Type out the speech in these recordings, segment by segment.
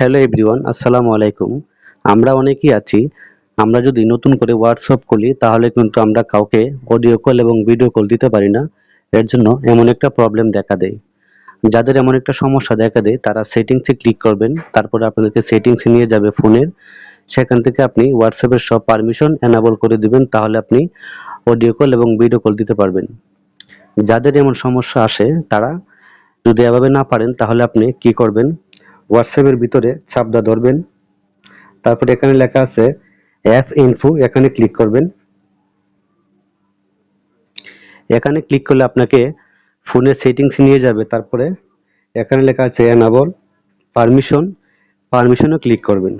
Hello everyone, আসসালামু আলাইকুম। আমরা অনেকেই আছি। আমরা যদি নতুন করে হোয়াটসঅ্যাপ খুলি, তাহলে কিন্তু আমরা কাউকে অডিও কল এবং ভিডিও কল দিতে পারি না। এর জন্য এমন একটা প্রবলেম দেখা দেয়। যাদের এমন একটা সমস্যা দেখা দেয়, তারা সেটিংসে ক্লিক করবেন, তারপরে আপনাদেরকে সেটিংসে নিয়ে যাবে ফোনের। সেখান থেকে আপনি হোয়াটসঅ্যাপের সব পারমিশন এনাবল করে দিবেন, তাহলে আপনি অডিও কল এবং ভিডিও কল দিতে পারবেন। যাদের এমন সমস্যা আসে, তারা যদি এভাবে না পারেন, তাহলে আপনি কি করবেন? হোয়াটসঅ্যাপের ভিতরে চাপদা ধরবেন। তারপর এখানে লেখা আছে অ্যাপ ইনফো এখানে ক্লিক করবেন। এখানে ক্লিক করলে আপনাকে ফোনের সেটিংস নিয়ে যাবে। তারপরে এখানে লেখা আছে এনাবল পারমিশন পারমিশনও ক্লিক করবেন।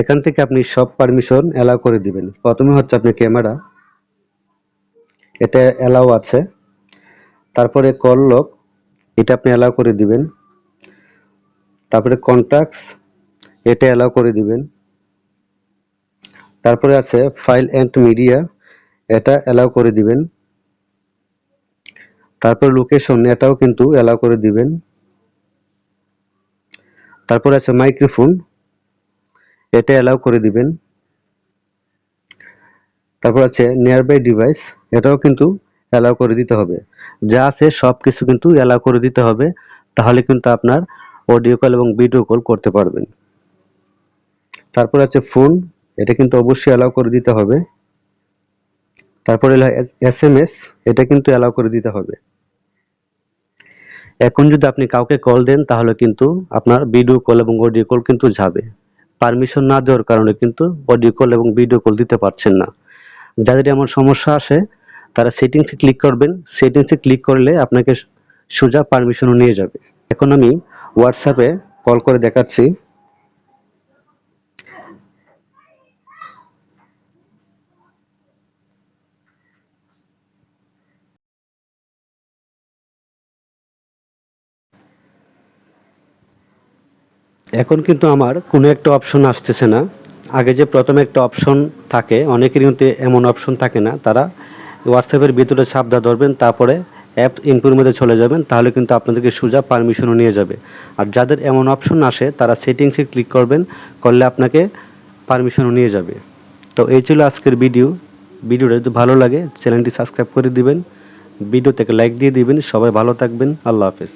এখান থেকে আপনি সব পারমিশন অ্যালাউ করে দিবেন। প্রথমে হচ্ছে আপনি ক্যামেরা এটা অ্যালাউ আছে। তারপরে কল লক এটা আপনি অ্যালাউ করে দিবেন। তারপরে কন্ট্যাক্টস এটা অ্যালাউ করে দিবেন। তারপরে আছে ফাইল অ্যান্ড মিডিয়া এটা অ্যালাউ করে দিবেন। তারপর লোকেশন এটাও কিন্তু অ্যালাউ করে দিবেন। তারপর আছে মাইক্রোফোন এটা অ্যালাউ করে দিবেন। তারপর আছে নিয়ারবাই ডিভাইস এটাও কিন্তু অ্যালাউ করে দিতে হবে। যা আছে সব কিছু কিন্তু অ্যালাউ করে দিতে হবে, তাহলে কিন্তু আপনার অডিও কল এবং ভিডিও কল করতে পারবেন। তারপর আছে ফোন এটা কিন্তু অবশ্যই অ্যালাউ করে দিতে হবে। তারপরে এস এম এস এটা কিন্তু অ্যালাউ করে দিতে হবে। এখন যদি আপনি কাউকে কল দেন, তাহলে কিন্তু আপনার ভিডিও কল এবং অডিও কল কিন্তু যাবে। পারমিশন না দেওয়ার কারণে কিন্তু অডিও কল এবং ভিডিও কল দিতে পারছেন না। যাদের এমন সমস্যা আসে তারা সেটিংসে ক্লিক করবেন। সেটিংসে ক্লিক করলে আপনাকে সোজা পারমিশনও নিয়ে যাবে। এখন আমি হোয়াটসঅ্যাপে কল করে দেখাচ্ছি। এখন কিন্তু আমার কোনো একটা অপশন আসতেছে না। আগে যে প্রথমে একটা অপশন থাকে, অনেকের কিন্তু এমন অপশন থাকে না, তারা হোয়াটসঅ্যাপের ভিতরে ছাপদা ধরবেন, তারপরে অ্যাপ ইনপুর মধ্যে চলে যাবেন, তাহলে কিন্তু আপনাদেরকে সোজা পারমিশনও নিয়ে যাবে। আর যাদের এমন অপশন আসে, তারা সেটিংসে ক্লিক করবেন, করলে আপনাকে পারমিশনও নিয়ে যাবে। তো এই ছিল আজকের ভিডিও ভিডিওটা যদি ভালো লাগে চ্যানেলটি সাবস্ক্রাইব করে দিবেন। ভিডিও থেকে লাইক দিয়ে দিবেন। সবাই ভালো থাকবেন। আল্লাহ হাফেজ।